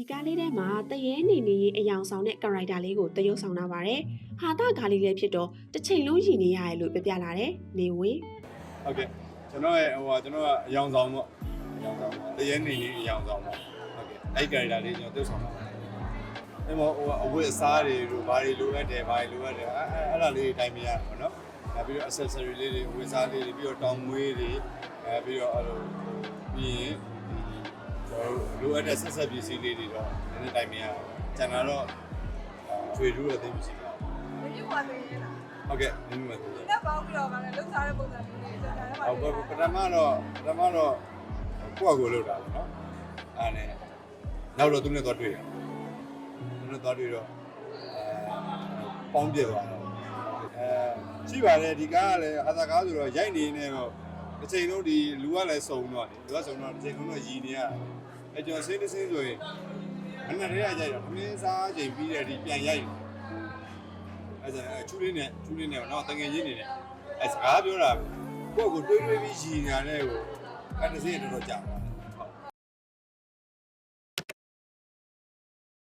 ဒီကားလေးထဲမှာတရေနေနေရေးအယောင်ဆောင်တဲ့ character လေးကိုတရုပ်ဆောင်လာပါတယ်။ဟာတာကားလေးလည်းဖြစ်တော့တစ်ချိန်လုံးရည်နေရတယ်လို့ပြပြလာတယ်။နေဝင်ဟုတ်ကဲ့ကျွန်တော်ရဲ့ဟိုဟာကျွန်တော်ကအယောင်ဆောင်ပေါ့အယောင်ဆောင်ပေါ့တရေနေနေအယောင်ဆောင်ပေါ့ဟုတ်ကဲ့အဲ့ character လေးကျွန်တော်တုတ်ဆောင်ပါမယ်အဲ့မောဟိုအဝတ်အစားတွေတို့ဘာတွေလိုအပ်တယ်ဘာတွေလိုအပ်တယ်အဲ့အဲ့ဒါလေးတိုင်းမရပါတော့နောက်ပြီးတော့ accessory လေးတွေဝတ်စားလေးတွေပြီးတော့တောင်မွေးတွေအဲပြီးတော့အဲ့လိုပြီးရင်ကျွန်တော် လိုအပ်တဲ့ဆက်ဆက်ပစ္စည်းလေးတွေတော့နည်းနည်းတိုင်းမရဘူးကျန်တာတော့ထွေထူးတော့သိမရှိပါဘူးဒီကွာဆိုရင်လားဟုတ်ကဲ့နည်းနည်းမှသိတယ်လက်ပေါင်းပြီးတော့ဗာလဲလှုပ်ရှားတဲ့ပုံစံမျိုးလေးစက်တာထဲမှာဟုတ်ကဲ့ပထမတော့ပထမတော့ကိုယ့်အကိုလောက်တာပေါ့နော်အားနဲ့နောက်တော့သူနဲ့တော့တွေ့တယ်သူနဲ့တော့တွေ့တော့အဲပေါင်းပြသွားတော့အဲရှိပါတယ်ဒီကားကလည်းဟာသာကားဆိုတော့ရိုက်နေနေတော့တစ်ချိန်လုံးဒီလူကလည်းစုံတော့လေလူကစုံတော့တစ်ချိန်လုံးတော့ရည်နေရ အဲကျွန်တော်ဆင်းတစ်ဆင်းဆိုရင်အနက်ထဲကကြိုက်တော့ခင်းစားချိန်ပြီးတဲ့ဒီပြန်ရိုက်တယ်အဲဒါချူလေးနဲ့ချူလေးနဲ့တော့တငယ်ချင်းနေတယ်အဲစကားပြောတာကိုယ့်ကိုတွေးတွေးပြီးရည်ညာတဲ့ကိုအဲတစ်စင်းတော်တော်ကြာပါတယ်